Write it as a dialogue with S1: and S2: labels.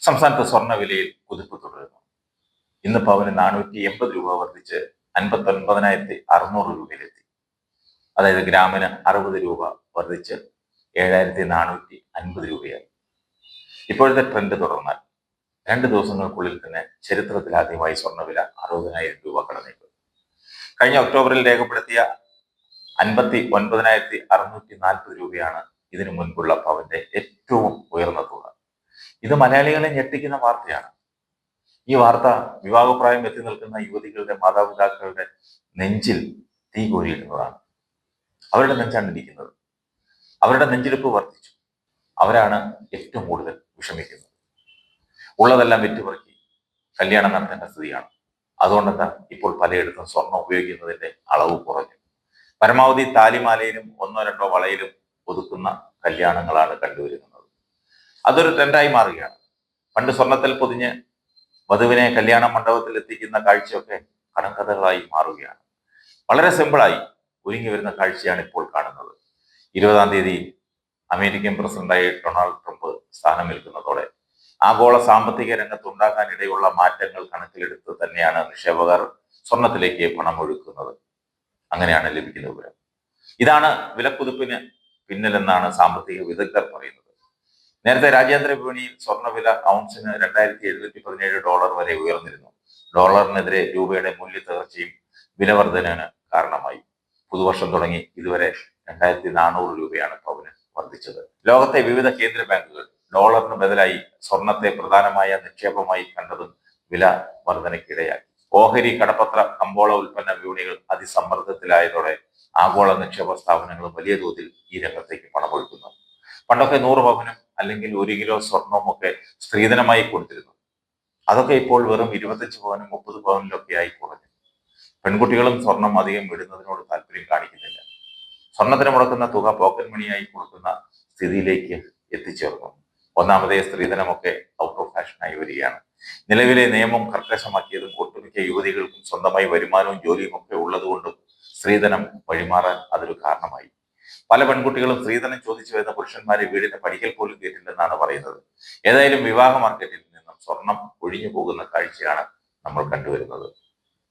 S1: സംസ്ഥാനത്ത് സ്വർണ വിലയിൽ കുതിപ്പ് തുടരുന്നു. ഇന്ന് പവന് നാനൂറ്റി എൺപത് രൂപ വർദ്ധിച്ച് അൻപത്തി ഒൻപതിനായിരത്തി അറുന്നൂറ് രൂപയിലെത്തി. അതായത് ഗ്രാമിന് അറുപത് രൂപ വർദ്ധിച്ച് ഏഴായിരത്തി നാനൂറ്റി അൻപത് രൂപയായി. ഇപ്പോഴത്തെ ട്രെൻഡ് തുടർന്നാൽ രണ്ട് ദിവസങ്ങൾക്കുള്ളിൽ തന്നെ ചരിത്രത്തിലാദ്യമായി സ്വർണവില അറുപതിനായിരം രൂപ കടന്നേക്കും കഴിഞ്ഞ ഒക്ടോബറിൽ രേഖപ്പെടുത്തിയ അൻപത്തി ഒൻപതിനായിരത്തി അറുന്നൂറ്റി നാൽപ്പത് രൂപയാണ് ഇതിനു മുൻപുള്ള പവന്റെ ഏറ്റവും ഉയർന്ന തുക. ഇത് മലയാളികളെ ഞെട്ടിക്കുന്ന വാർത്തയാണ്. ഈ വാർത്ത വിവാഹപ്രായം എത്തി നിൽക്കുന്ന യുവതികളുടെ മാതാപിതാക്കളുടെ നെഞ്ചിൽ തീ കോരിയിടുന്നതാണ്. അവരുടെ നെഞ്ചാണ് ഇരിക്കുന്നത് അവരുടെ നെഞ്ചിരിപ്പ് വർദ്ധിച്ചു. അവരാണ് ഏറ്റവും കൂടുതൽ വിഷമിക്കുന്നത്. ഉള്ളതെല്ലാം വിറ്റുപറക്കി കല്യാണം നടത്തേണ്ട സ്ഥിതിയാണ്. അതുകൊണ്ടെന്താ? ഇപ്പോൾ പലയിടത്തും സ്വർണം ഉപയോഗിക്കുന്നതിന്റെ അളവ് കുറഞ്ഞു. പരമാവധി താലിമാലയിലും ഒന്നോ രണ്ടോ വളയിലും ഒതുക്കുന്ന കല്യാണങ്ങളാണ് കണ്ടുവരുന്നത്. അതൊരു ട്രെൻഡായി മാറുകയാണ്. പണ്ട് സ്വർണത്തിൽ പൊതിഞ്ഞ് വധുവിനെ കല്യാണ മണ്ഡപത്തിൽ എത്തിക്കുന്ന കാഴ്ചയൊക്കെ കടങ്കഥകളായി മാറുകയാണ്. വളരെ സിമ്പിളായി ഒരുങ്ങി വരുന്ന കാഴ്ചയാണ് ഇപ്പോൾ കാണുന്നത്. ഇരുപതാം തീയതി അമേരിക്കൻ പ്രസിഡന്റായി ഡൊണാൾഡ് ട്രംപ് സ്ഥാനമേൽക്കുന്നതോടെ ആഗോള സാമ്പത്തിക രംഗത്ത് ഉണ്ടാകാനിടയുള്ള മാറ്റങ്ങൾ കണക്കിലെടുത്ത് തന്നെയാണ് നിക്ഷേപകർ സ്വർണത്തിലേക്ക് പണം ഒഴുക്കുന്നത്. അങ്ങനെയാണ് ലഭിക്കുന്ന വിവരം. ഇതാണ് വിലക്കുതിപ്പിന് പിന്നിലെന്നാണ് സാമ്പത്തിക വിദഗ്ധർ പറയുന്നത്. നേരത്തെ രാജ്യാന്തര വിപണിയിൽ സ്വർണവില ഔൺസിന് രണ്ടായിരത്തി എഴുന്നൂറ്റി പതിനേഴ് ഡോളർ വരെ ഉയർന്നിരുന്നു. ഡോളറിനെതിരെ രൂപയുടെ മൂല്യ തകർച്ചയും വിലവർധനവിന് കാരണമായി. പുതുവർഷം തുടങ്ങി ഇതുവരെ രണ്ടായിരത്തി നാനൂറ് രൂപയാണ് പവന് വർദ്ധിച്ചത്. ലോകത്തെ വിവിധ കേന്ദ്ര ബാങ്കുകൾ ഡോളറിന് ബദലായി സ്വർണത്തെ പ്രധാനമായ നിക്ഷേപമായി കണ്ടതും വില വർധനയ്ക്കിടയാക്കി. ഓഹരി കടപ്പത്ര കമ്പോള ഉൽപ്പന്ന വിപണികൾ അതിസമ്മർദ്ദത്തിലായതോടെ ആഗോള നിക്ഷേപ സ്ഥാപനങ്ങൾ വലിയ തോതിൽ ഈ രംഗത്തേക്ക് പണമൊഴുക്കുന്നു. പണ്ടൊക്കെ നൂറ് പവനും അല്ലെങ്കിൽ ഒരു കിലോ സ്വർണവും ഒക്കെ സ്ത്രീധനമായി കൊടുത്തിരുന്നു. അതൊക്കെ ഇപ്പോൾ വെറും ഇരുപത്തഞ്ച് പവനും മുപ്പത് പവനിലൊക്കെ ആയി കുറഞ്ഞു. പെൺകുട്ടികളും സ്വർണം അധികം വിടുന്നതിനോട് താല്പര്യം കാണിക്കുന്നില്ല. സ്വർണത്തിന് മുടക്കുന്ന തുക പോക്കറ്റ് മണിയായി കൊടുക്കുന്ന സ്ഥിതിയിലേക്ക് എത്തിച്ചേർന്നു. ഒന്നാമതേ സ്ത്രീധനമൊക്കെ ഔട്ട് ഓഫ് ഫാഷനായി വരികയാണ്. നിലവിലെ നിയമം കർക്കശമാക്കിയതും ഒട്ടുമിക്ക യുവതികൾക്കും സ്വന്തമായി വരുമാനവും ജോലിയും ഒക്കെ ഉള്ളതുകൊണ്ടും സ്ത്രീധനം വഴിമാറാൻ അതൊരു കാരണമായി. പല പെൺകുട്ടികളും സ്ത്രീധനം ചോദിച്ചു വരുന്ന പുരുഷന്മാരെ വീടിന്റെ പടിക്കൽ പോലും കേട്ടില്ലെന്നാണ് പറയുന്നത്. ഏതായാലും വിവാഹ മാർക്കറ്റിൽ നിന്നും സ്വർണം ഒഴിഞ്ഞു പോകുന്ന കാഴ്ചയാണ് നമ്മൾ കണ്ടുവരുന്നത്.